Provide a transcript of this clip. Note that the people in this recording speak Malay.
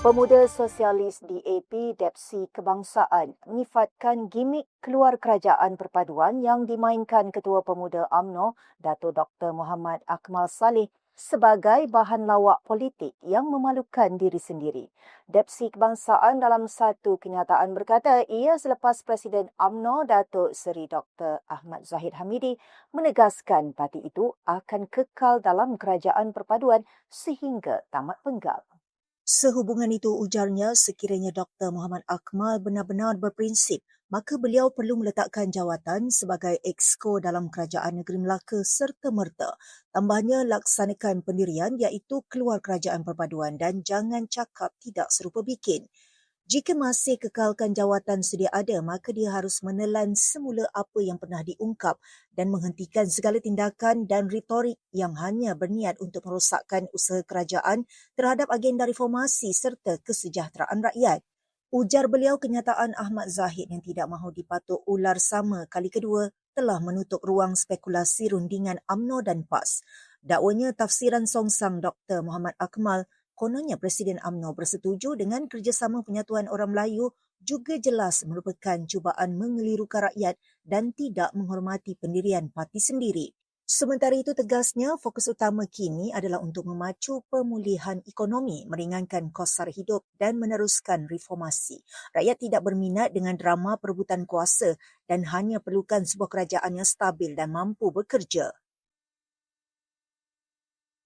Pemuda Sosialis DAP Depsi Kebangsaan menyifatkan gimik keluar kerajaan perpaduan yang dimainkan Ketua Pemuda AMNO Dato Dr Muhammad Akmal Saleh sebagai bahan lawak politik yang memalukan diri sendiri. Depsi Kebangsaan dalam satu kenyataan berkata ia selepas Presiden AMNO Datuk Seri Dr Ahmad Zahid Hamidi menegaskan parti itu akan kekal dalam kerajaan perpaduan sehingga tamat penggal. Sehubungan itu ujarnya sekiranya Dr. Muhammad Akmal benar-benar berprinsip, maka beliau perlu meletakkan jawatan sebagai exco dalam kerajaan negeri Melaka serta-merta. Tambahnya laksanakan pendirian iaitu keluar kerajaan perpaduan dan jangan cakap tidak serupa bikin. Jika masih kekalkan jawatan sedia ada, maka dia harus menelan semula apa yang pernah diungkap dan menghentikan segala tindakan dan retorik yang hanya berniat untuk merosakkan usaha kerajaan terhadap agenda reformasi serta kesejahteraan rakyat. Ujar beliau kenyataan Ahmad Zahid yang tidak mahu dipatuk ular sama kali kedua telah menutup ruang spekulasi rundingan AMNO dan PAS. Dakwanya tafsiran songsang Dr. Muhammad Akmal kononnya Presiden AMNO bersetuju dengan kerjasama penyatuan orang Melayu juga jelas merupakan cubaan mengelirukan rakyat dan tidak menghormati pendirian parti sendiri. Sementara itu tegasnya fokus utama kini adalah untuk memacu pemulihan ekonomi, meringankan kos sara hidup dan meneruskan reformasi. Rakyat tidak berminat dengan drama perebutan kuasa dan hanya perlukan sebuah kerajaan yang stabil dan mampu bekerja.